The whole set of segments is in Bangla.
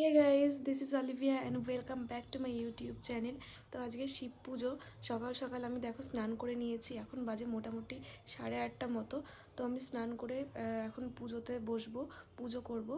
Hey guys this is Olivia and welcome back to my YouTube channel তো আজকে শিব পুজো। সকাল সকাল আমি দেখো স্নান করে নিয়েছি। এখন বাজে মোটামুটি সাড়ে আটটা মতো। তো আমি স্নান করে এখন পুজোতে বসবো, পুজো করব।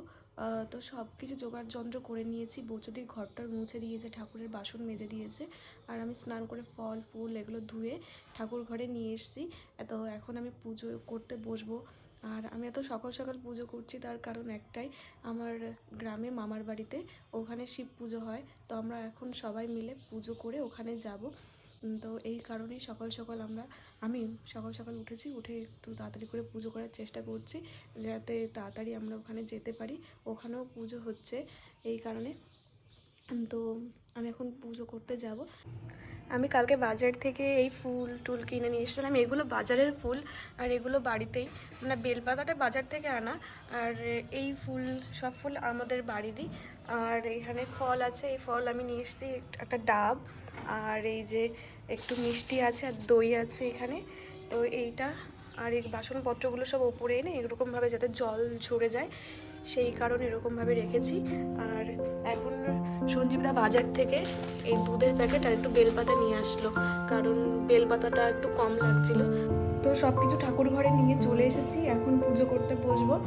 তো সব কিছু জোগাড় যন্ত্র করে নিয়েছি। বৌচদি ঘরটার মুছে দিয়েছে, ঠাকুরের বাসন মেজে দিয়েছে। আর আমি স্নান করে ফল, ফুল এগুলো ধুয়ে ঠাকুর ঘরে নিয়ে এসেছি। তো এখন আমি পুজো করতে বসবো। আর আমি এত সকাল সকাল পুজো করছি তার কারণ একটাই, আমার গ্রামে মামার বাড়িতে ওখানে শিব পুজো হয়, তো আমরা এখন সবাই মিলে পুজো করে ওখানে যাব। তো এই কারণেই সকাল সকাল আমরা, আমি সকাল সকাল উঠেছি, উঠে একটু তাড়াতাড়ি করে পুজো করার চেষ্টা করছি, যাতে তাড়াতাড়ি আমরা ওখানে যেতে পারি, ওখানেও পুজো হচ্ছে, এই কারণে। তো আমি এখন পুজো করতে যাব। আমি কালকে বাজার থেকে এই ফুল টুল কিনে নিয়ে এসেছিলাম। এগুলো বাজারের ফুল আর এগুলো বাড়িতেই। মানে বেলপাতাটা বাজার থেকে আনা। আর এই ফুল, সব ফুল আমাদের বাড়িরই। আর এখানে ফল আছে। এই ফল আমি নিয়ে এসেছি একটা ডাব। আর এই যে একটু মিষ্টি আছে আর দই আছে এখানে। তো এইটা আর এই বাসনপত্রগুলো সব ওপরে এনে এরকমভাবে যাতে জল ঝরে যায়। সেই কারণে এরকমভাবে রেখেছি। আর এখন সঞ্জীবদা বাজার থেকে এই দুধের প্যাকেট আর একটু বেলপাতা নিয়ে আসলো। কারণ বেলপাতাটা একটু কম লাগছিল। তো সব কিছু ঠাকুর ঘরে নিয়ে চলে এসেছি। এখন পুজো করতে বসবো।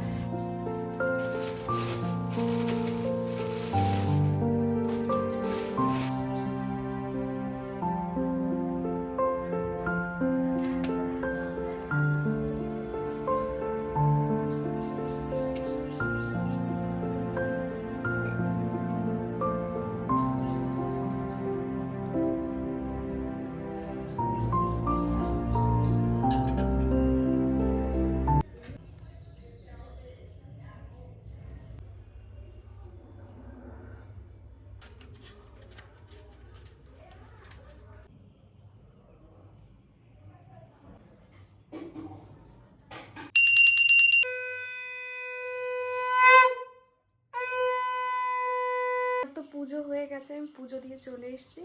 পুজো হয়ে গেছে আমি পুজো দিয়ে চলে এসেছি।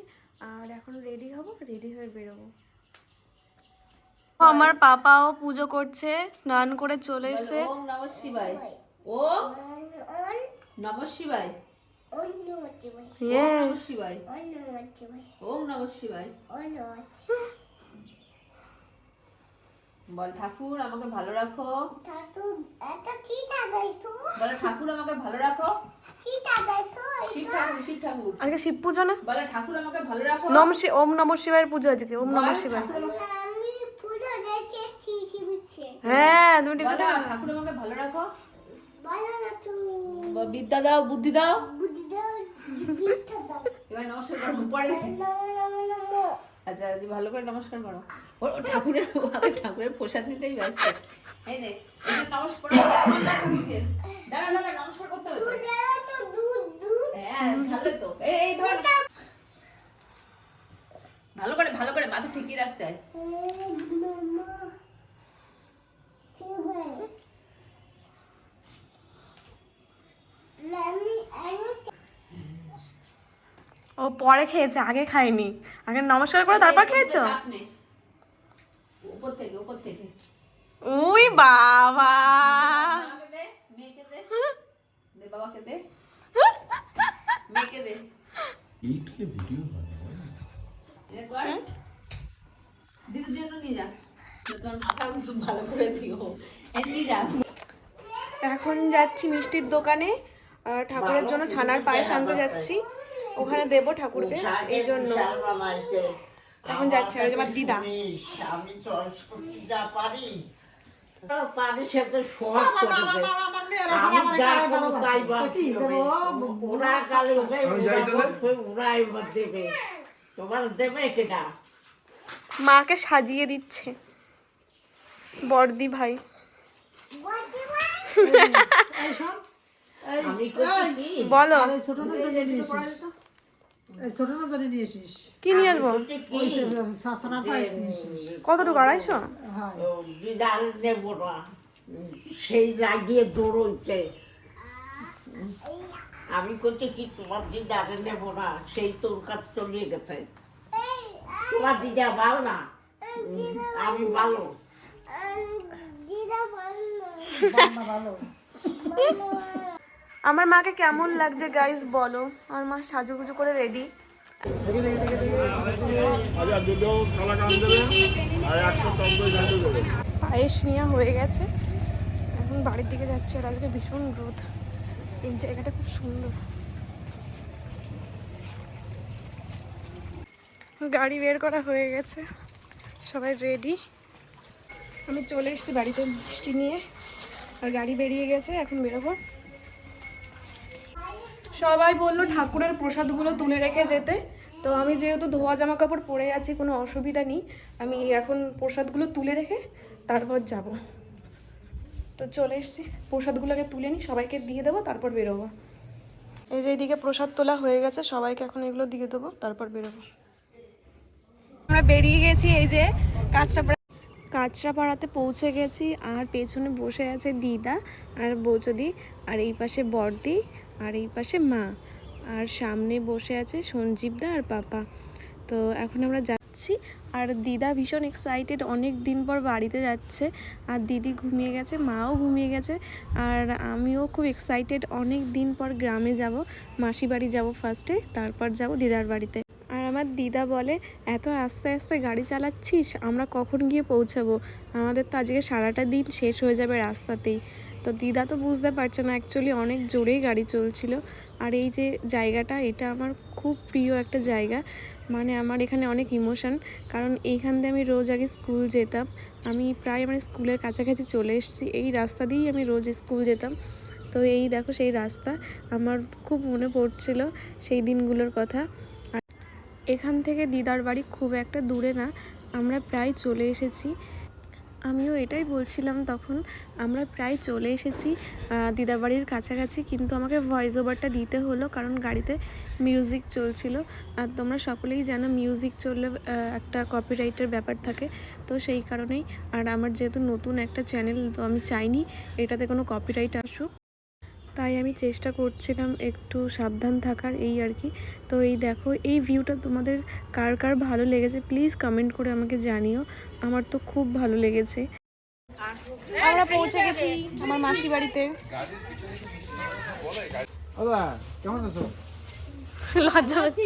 আর এখন রেডি হব রেডি হয়ে বেরোবো। আমার পাপাও পুজো করছে স্নান করে চলে এসছে। ওম নম শিবায়। ওম নম শিবায়। ওম নম শিবায়। ওম নম শিবায়। বল ঠাকুর আমাকে ভালো রাখো। বলে ঠাকুর আমাকে ভালো রাখো। শিব ঠাকুর শিব ঠাকুর। আজকে শিব পুজো না? বলে ঠাকুর আমাকে ভালো রাখো। নম ওম নম শিবায়ের পুজো আজকে ওম নম শিবায়। হ্যাঁ তুমি ঠিক বলো, ঠাকুর আমাকে ভালো রাখো। বল, বিদ্যা দাও বুদ্ধি দাও। এবার নমস্কার আচ্ছা আজ ভালো করে নমস্কার করো। ও ঠাকুরের ঠাকুরের প্রসাদ নিতেই ব্যস্ত। এই নে নমস্কার দাঁড়া দাঁড়া নমস্কার করতে হবে হ্যাঁ ভালো তো। এই এই ধর। ভালো করে ভালো করে মাথা ঠিকই রাখতে হয় ও পরে খেয়েছে আগে খাইনি আগে নমস্কার করে তারপর খেয়েছো? উই বাবা। হ্যাঁ? হ্যাঁ? হ্যাঁ? এখন যাচ্ছি মিষ্টির দোকানে। ঠাকুরের জন্য ছানার পায়েস আনতে যাচ্ছি। ওখানে দেবো ঠাকুরকে এই জন্য এখন যাচ্ছে আর যে আমার দিদা। আমি যা পারি। পারি সে তো সহজ করে আমি যা করব তাই ভাবছি ওরা কালে ওরাই ওরা বলবে, ওরাই এবার দেবে। তোমার দেবে কিনা? মাকে সাজিয়ে দিচ্ছে। বর্দি ভাই। বলো। ছোটটা ধরে নিয়ে এসিস এই ছোটটা ধরে নিয়ে এসিস কি? নিয়ে আসব করছি সাসানা পায়েস নিয়ে এসিস কতটুকু আড়াইশো? হয়। ও, বিড়াল নেব না। সেই লাগিয়ে আমি করছি কি তোমার দিদারে নেব না সেই তোর কাছে চলিয়ে গেছে। তোমার দিদা ভালো না? আমি ভালো। বাবা ভালো। আমার মাকে কেমন লাগছে গাইস বলো। আমার মা সাজুগুজু করে রেডি পায়েস নেওয়া হয়ে গেছে। এখন বাড়ির দিকে যাচ্ছে আর আজকে ভীষণ রোদ। এই জায়গাটা খুব সুন্দর। গাড়ি বের করা হয়ে গেছে। সবাই রেডি আমি চলে এসেছি বাড়িতে মিষ্টি নিয়ে। আর গাড়ি বেরিয়ে গেছে, এখন বেরোবো। সবাই বলল ঠাকুরের প্রসাদগুলো তুলে রেখে যেতে। তো আমি যেহেতু ধোয়া জামা কাপড় পরে আছি, কোনো অসুবিধা নেই। আমি এখন প্রসাদগুলো তুলে রেখে তারপর যাব। তো চলে এসেছি, প্রসাদগুলোকে তুলে নিই, সবাইকে দিয়ে দেবো, তারপর বেরোবো। এই যে এইদিকে প্রসাদ তোলা হয়ে গেছে, সবাইকে এখন এগুলো দিয়ে দেবো, তারপর বেরোবো। আমরা বেরিয়ে গেছি, এই যে কাঁচরাপাড়া কাঁচরাপাড়াতে পৌঁছে গেছি, আর পেছনে বসে আছে দিদা আর বৌচদি, আর এই পাশে বড়দি আর এই পাশে মা। আর সামনে বসে আছে সঞ্জীবদা আর পাপা। তো এখন আমরা যাচ্ছি। আর দিদা ভীষণ এক্সাইটেড অনেক দিন পর বাড়িতে যাচ্ছে। আর দিদি ঘুমিয়ে গেছে, মাও ঘুমিয়ে গেছে। আর আমিও খুব এক্সাইটেড অনেক দিন পর গ্রামে যাব মাসি বাড়ি যাব ফার্স্টে তারপর যাব দিদার বাড়িতে। আর আমার দিদা বলে, এত আস্তে আস্তে গাড়ি চালাচ্ছিস, আমরা কখন গিয়ে পৌঁছাবো? আমাদের তো আজকে সারাটা দিন শেষ হয়ে যাবে রাস্তাতেই। তো দিদা তো বুঝতে পারছে না অ্যাকচুয়ালি অনেক জোরেই গাড়ি চলছিল। আর এই যে জায়গাটা, এটা আমার খুব প্রিয় একটা জায়গা। মানে আমার এখানে অনেক ইমোশন কারণ এইখান দিয়ে আমি রোজ আগে স্কুল যেতাম। আমি প্রায় আমার স্কুলের কাছাকাছি চলে এসেছি, এই রাস্তা দিয়েই আমি রোজ স্কুল যেতাম। তো এই দেখো সেই রাস্তা, আমার খুব মনে পড়ছিল সেই দিনগুলোর কথা। এখান থেকে দিদার বাড়ি খুব একটা দূরে না, আমরা প্রায় চলে এসেছি। আমিও এটাই বলছিলাম তখন, আমরা প্রায় চলে এসেছি দিদাবাড়ির কাছাকাছি, কিন্তু আমাকে ভয়েস ওভারটা দিতে হলো কারণ গাড়িতে মিউজিক চলছিল। আর তোমরা সকলেই জানো মিউজিক চললে একটা কপিরাইটের ব্যাপার থাকে, তো সেই কারণেই। আর আমার যেহেতু নতুন একটা চ্যানেল তো আমি চাইনি এটাতে কোনো কপিরাইট আসুক। তাই আমি চেষ্টা করছিলাম একটু সাবধান থাকার এই আর কি। তো এই দেখো এই ভিউটা তোমাদের কার কার ভালো লেগেছে প্লিজ কমেন্ট করে আমাকে জানিও। আমার তো খুব ভালো লেগেছে। আমরা পৌঁছে গেছি আমার মাসি বাড়িতে। দাদা কেমন আছো? লজ্জা পাচ্ছি।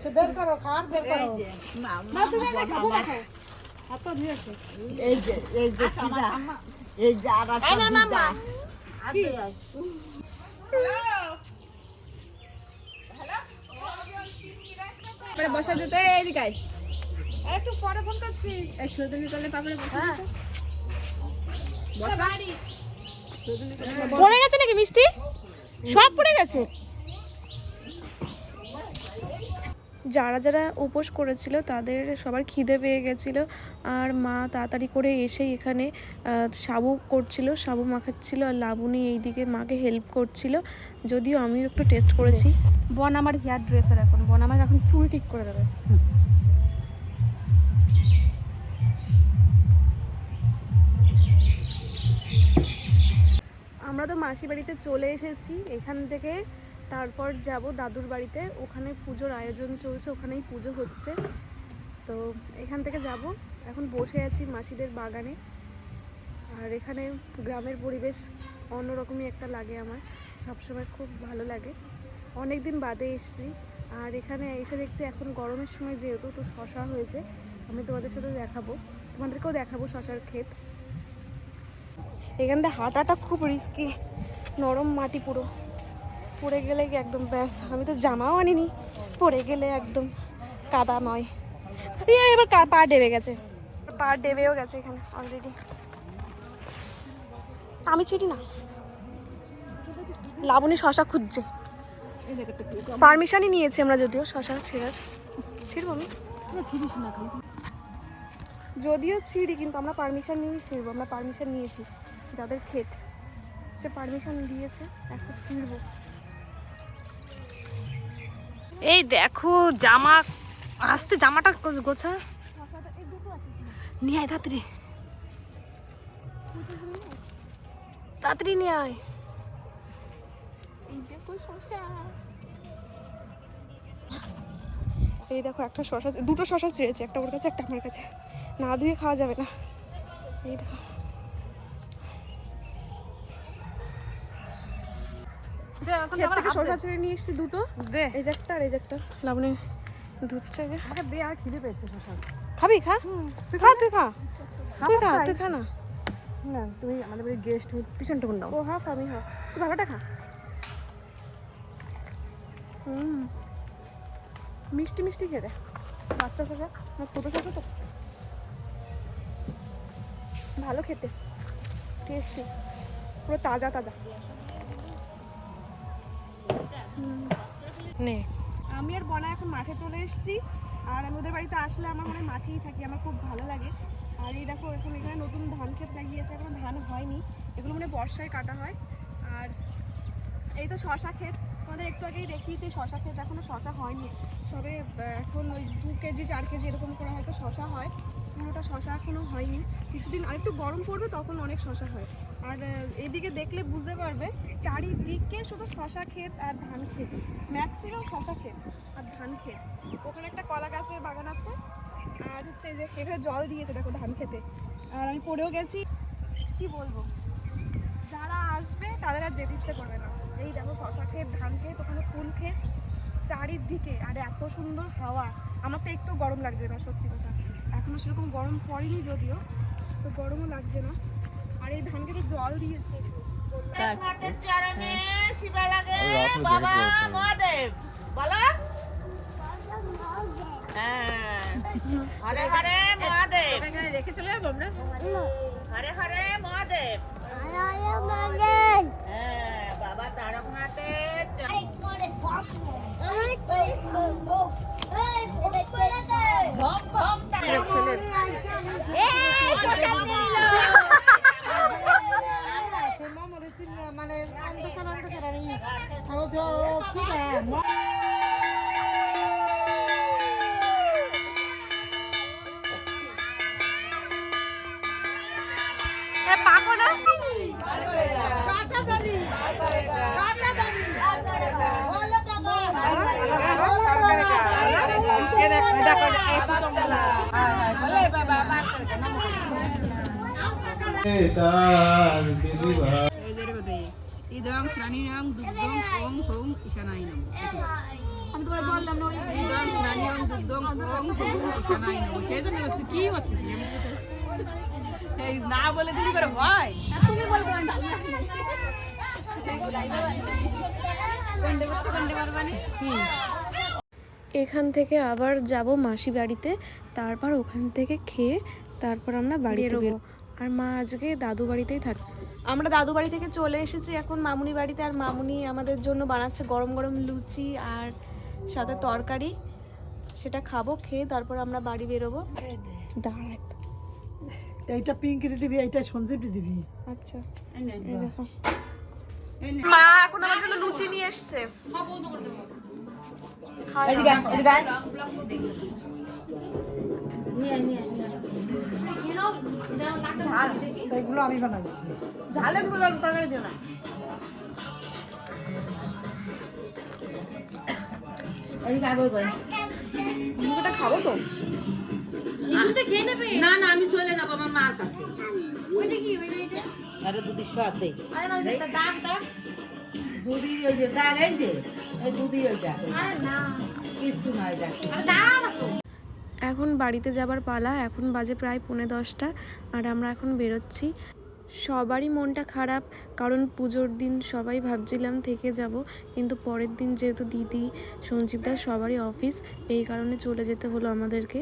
সে বের করো খার বের করো। এই যে এই যে কিনা এই যে আর একটা দিদা বসা দিতে এদিকে আয়। একটু পরে ফোন করছি। এই সুদমি করলে পাপড়ে বসা দিতে। বসা। পড়ে গেছে নাকি মিষ্টি? সব পড়ে গেছে? যারা যারা উপোস করেছিল তাদের সবার খিদে পেয়ে গেছিল। আর মা তাড়াতাড়ি করে এসে এখানে সাবু করছিল সাবু মাখাচ্ছিল আর লাবণী এইদিকে মাকে হেল্প করছিল। যদিও আমিও একটু টেস্ট করেছি। বন আমার হেয়ার ড্রেসার এখন। বন আমার এখন চুল ঠিক করে দেবে। আমরা তো মাসি বাড়িতে চলে এসেছি। এখান থেকে তারপর যাব দাদুর বাড়িতে। ওখানে পুজোর আয়োজন চলছে, ওখানেই পুজো হচ্ছে। তো এখান থেকে যাব। এখন বসে আছি মাসিদের বাগানে। আর এখানে গ্রামের পরিবেশ অন্যরকমই একটা লাগে আমার। সবসময় খুব ভালো লাগে। অনেক দিন বাদে এসেছি। আর এখানে এসে দেখছি এখন গরমের সময় যেহেতু, তো শশা হয়েছে। আমি তোমাদের সাথে দেখাবো। তোমাদেরকেও দেখাবো শশার ক্ষেত। এখান থেকে হাঁটাটা খুব রিস্কি নরম মাটি পুরো। পড়ে গেলে একদম ব্যাস? আমি তো জামাও আনিনি। পড়ে গেলে একদম কাদাময়। ইয়ে, এবার পা ডেবে গেছে। পা ডেবেও গেছে এখানে অলরেডি আমি ছিড়ি না। লাবণী শশা খুঁজছে। পারমিশনই নিয়েছি আমরা যদিও শশা ছেঁড়ার। ছিড়বো আমি? যদিও ছিঁড়ি কিন্তু আমরা পারমিশন নিয়ে ছিঁড়বো। আমরা পারমিশন নিয়েছি। যাদের ক্ষেত। সে পারমিশন দিয়েছে একটা ছিঁড়বো। এই দেখো, জামা, আসতে জামাটা গোছা নিয়ে আয়, তাড়াতাড়ি। তাড়াতাড়ি নিয়ে আয়। এই দেখো একটা শশা দুটো শশা ছিঁড়েছে একটা ওর কাছে, একটা আমার কাছে। না ধুয়ে খাওয়া যাবে না। এই দেখো। ক্ষেত থেকে শশা ছিঁড়ে নিয়ে এসেছি দুটো। দে। এই যে একটা আর এই যে একটা। লাবণী ধুচ্ছে যে দে আর খিদে পেয়েছে খাবি খা। খা তুই খা। তুই খা খাই। তুই খা না। না তুমি আমাদের বাড়ির গেস্ট তুমি পিছনটা কোন ও হাফ আমি হাফ তুই ভালোটা খা। হুম। মিষ্টি মিষ্টি খেতে বাচ্চা শশা না ছোটো তো। ভালো খেতে। টেস্টি পুরো তাজা তাজা। নে। আমি আর বনা এখন মাঠে চলে এসেছি। আর আমি ওদের বাড়িতে আসলে আমার মনে মাঠেই থাকি, আমার খুব ভালো লাগে। আর এই দেখো, এখন এখানে নতুন ধান ক্ষেত লাগিয়েছে, এখনও ধান হয়নি। এগুলো মানে বর্ষায় কাটা হয়। আর এই তো শশা ক্ষেত। আমাদের একটু আগেই দেখিয়েছি, শশা ক্ষেত এখনও শশা হয়নি। সবে এখন ওই দু কেজি, চার কেজি এরকম করে হয়তো শশা হয়। পুরোটা শশা এখনও হয়নি। কিছুদিন আর একটু গরম পড়বে, তখন অনেক শশা হয়। আর এদিকে দেখলে বুঝতে পারবে, চারিদিকে শুধু শশা ক্ষেত আর ধান ক্ষেত। ম্যাক্সিমাম শশা ক্ষেত আর ধান ক্ষেত। ওখানে একটা কলা গাছের বাগান আছে, আর হচ্ছে যে এখানে জল দিয়েছে, দেখো ধান খেতে আর আমি পড়েও গেছি। কি বলব? যারা আসবে, তাদের আর যেতে ইচ্ছে করবে না। এই দেখো শশা ক্ষেত, ধান ক্ষেত, ওখানে ফুল ক্ষেত চারিদিকে। আর এত সুন্দর হাওয়া। আমার তো একটু গরম লাগছে না, সত্যি কথা। এখনও সেরকম গরম পড়েনি যদিও তো গরমও লাগছে না। আর এই ধান খেতে জল দিয়েছে। চরণে শিবা লাগে বাবা মহাদেব বলো। হ্যাঁ। হরে হরে মহাদেব। রেখে চলে যাব আমরা? হরে হরে মহাদেব। হ্যাঁ। ইদং স্নানিরং দুগ্ধং ওং হোং ঈশানায় আমি তোমার বললাম না ইদং স্নানিরং দুগ্ধং ওং হোং ঈশানায় সেই জন্য কি হচ্ছে এই না বলে করে তুমি বলব এখান থেকে আবার যাব মাসি বাড়িতে তারপর ওখান থেকে খেয়ে তারপর আমরা বাড়িতে বেরো আর মা আজকে দাদু বাড়িতেই থাকে আমরা দাদু বাড়ি থেকে চলে এসেছি এখন মামুনি বাড়িতে আর মামুনি আমাদের জন্য বানাচ্ছে গরম গরম লুচি আর সাথে তরকারি। সেটা খাব খেয়ে তারপর আমরা বাড়ি বেরোবো। দাঁড়া এইটা পিঙ্ক দিবি এইটা সঞ্জীব দিবি আচ্ছা। দেখো। মা এখন আমার জন্য লুচি নিয়ে এসছে। এদিকে আয়, এদিকে আয়। এইগুলো আমি বানাইছি। ঝালের দাও, তরকারি দিও না। ওই খাব তো? না না আমি চলে যাব আমার মার কাছে। আরে দুদির সাথে দুদি ওই যে দাগ এই যে এই দুদি ওই দেখ কিছু নয় দেখ। এখন বাড়িতে যাবার পালা, এখন বাজে প্রায় পৌনে দশটা আর আমরা এখন বেরোচ্ছি। সবারই মনটা খারাপ, কারণ পুজোর দিন সবাই ভাবছিলাম থেকে যাব, কিন্তু পরের দিন যেহেতু দিদি সঞ্জীবদার সবারই অফিস, এই কারণে চলে যেতে হলো আমাদেরকে।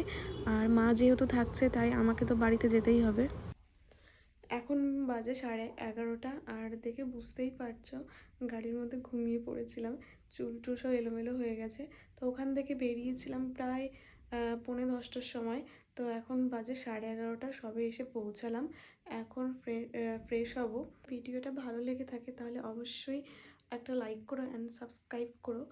আর মা যেহেতু থাকছে, তাই আমাকে তো বাড়িতে যেতেই হবে। এখন বাজে সাড়ে এগারোটা, আর দেখে বুঝতেই পারছ, গাড়ির মধ্যে ঘুমিয়ে পড়েছিলাম। চুল টুল সব এলোমেলো হয়ে গেছে। তো ওখান থেকে বেরিয়েছিলাম প্রায় পৌনে দশটার সময়। তো এখন বাজে সাড়ে এগারোটা, সবে এসে পৌঁছালাম। এখন ফ্রেশ হব। ভিডিওটা ভালো লেগে থাকে তাহলে অবশ্যই একটা লাইক করো অ্যান্ড সাবস্ক্রাইব করো।